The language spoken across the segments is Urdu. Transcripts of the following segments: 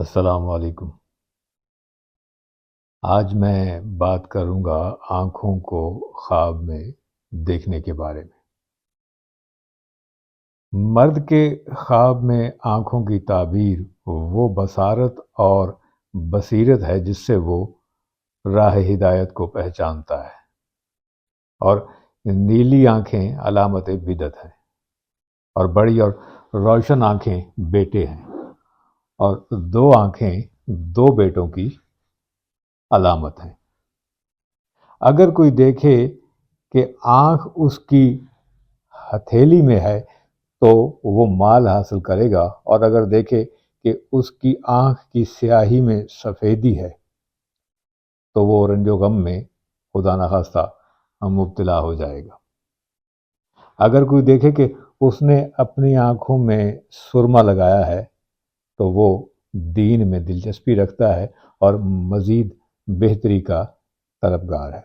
السلام علیکم۔ آج میں بات کروں گا آنکھوں کو خواب میں دیکھنے کے بارے میں۔ مرد کے خواب میں آنکھوں کی تعبیر وہ بصارت اور بصیرت ہے جس سے وہ راہ ہدایت کو پہچانتا ہے اور نیلی آنکھیں علامت بدت ہیں اور بڑی اور روشن آنکھیں بیٹے ہیں۔ اور دو آنکھیں دو بیٹوں کی علامت ہیں۔ اگر کوئی دیکھے کہ آنکھ اس کی ہتھیلی میں ہے تو وہ مال حاصل کرے گا، اور اگر دیکھے کہ اس کی آنکھ کی سیاہی میں سفیدی ہے تو وہ رنج و غم میں خدا نخواستہ مبتلا ہو جائے گا۔ اگر کوئی دیکھے کہ اس نے اپنی آنکھوں میں سرما لگایا ہے تو وہ دین میں دلچسپی رکھتا ہے اور مزید بہتری کا طلبگار ہے۔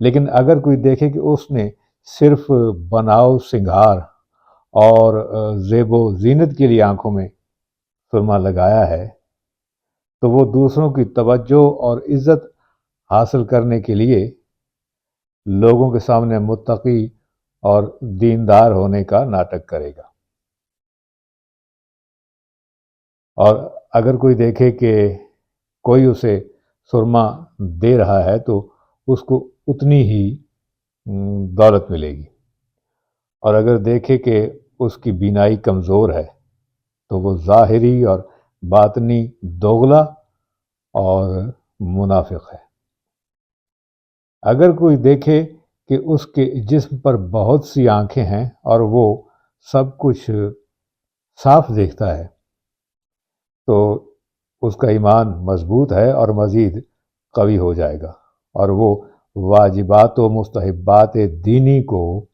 لیکن اگر کوئی دیکھے کہ اس نے صرف بناؤ سنگھار اور زیب و زینت کے لیے آنکھوں میں سرما لگایا ہے، تو وہ دوسروں کی توجہ اور عزت حاصل کرنے کے لیے لوگوں کے سامنے متقی اور دیندار ہونے کا ناٹک کرے گا۔ اور اگر کوئی دیکھے کہ کوئی اسے سرما دے رہا ہے تو اس کو اتنی ہی دولت ملے گی۔ اور اگر دیکھے کہ اس کی بینائی کمزور ہے تو وہ ظاہری اور باطنی دوغلا اور منافق ہے۔ اگر کوئی دیکھے کہ اس کے جسم پر بہت سی آنکھیں ہیں اور وہ سب کچھ صاف دیکھتا ہے تو اس کا ایمان مضبوط ہے اور مزید قوی ہو جائے گا۔ اور وہ واجبات و مستحبات دینی کو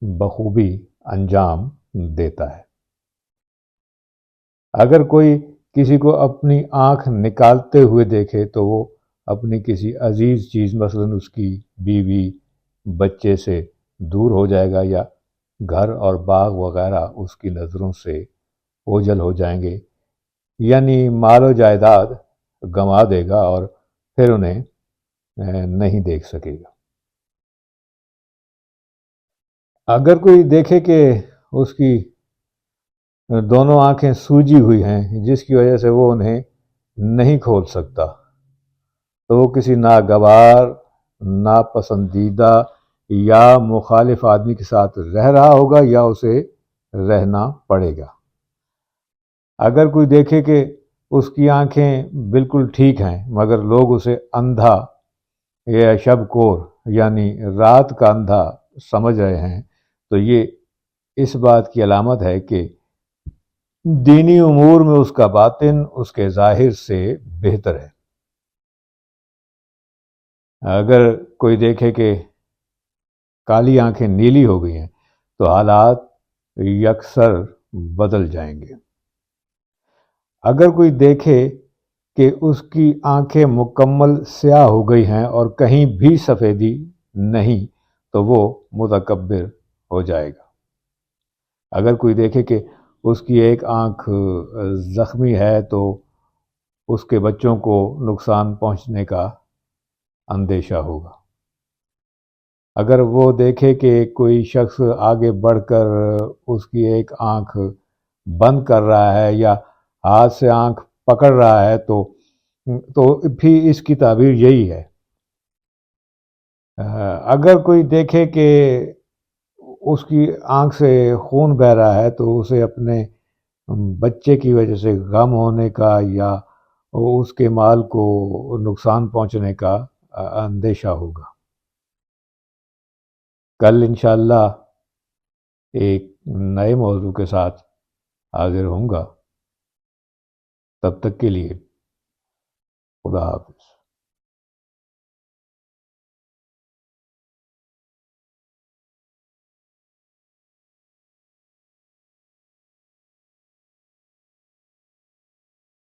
بخوبی انجام دیتا ہے۔ اگر کوئی کسی کو اپنی آنکھ نکالتے ہوئے دیکھے تو وہ اپنی کسی عزیز چیز، مثلا اس کی بیوی، بچے سے دور ہو جائے گا یا گھر اور باغ وغیرہ اس کی نظروں سے اوجل ہو جائیں گے یعنی مال و جائیداد گنوا دے گا اور پھر انہیں نہیں دیکھ سکے گا۔ اگر کوئی دیکھے کہ اس کی دونوں آنکھیں سوجی ہوئی ہیں، جس کی وجہ سے وہ انہیں نہیں کھول سکتا، تو وہ کسی ناگوار، ناپسندیدہ یا مخالف آدمی کے ساتھ رہ رہا ہوگا یا اسے رہنا پڑے گا۔ اگر کوئی دیکھے کہ اس کی آنکھیں بالکل ٹھیک ہیں، مگر لوگ اسے اندھا یا شب کور یعنی رات کا اندھا سمجھ رہے ہیں، تو یہ اس بات کی علامت ہے کہ دینی امور میں اس کا باطن اس کے ظاہر سے بہتر ہے۔ اگر کوئی دیکھے کہ کالی آنکھیں نیلی ہو گئی ہیں، تو حالات یکسر بدل جائیں گے۔ اگر کوئی دیکھے کہ اس کی آنکھیں مکمل سیاہ ہو گئی ہیں اور کہیں بھی سفیدی نہیں، تو وہ متکبر ہو جائے گا۔ اگر کوئی دیکھے کہ اس کی ایک آنکھ زخمی ہے، تو اس کے بچوں کو نقصان پہنچنے کا اندیشہ ہوگا۔ اگر وہ دیکھے کہ کوئی شخص آگے بڑھ کر اس کی ایک آنکھ بند کر رہا ہے یا ہاتھ سے آنکھ پکڑ رہا ہے تو تو پھر اس کی تعبیر یہی ہے۔ اگر کوئی دیکھے کہ اس کی آنکھ سے خون بہ رہا ہے تو اسے اپنے بچے کی وجہ سے غم ہونے کا یا اس کے مال کو نقصان پہنچنے کا اندیشہ ہوگا۔ کل انشاءاللہ ایک نئے موضوع کے ساتھ حاضر ہوں گا۔ تب تک کے لیے خدا حافظ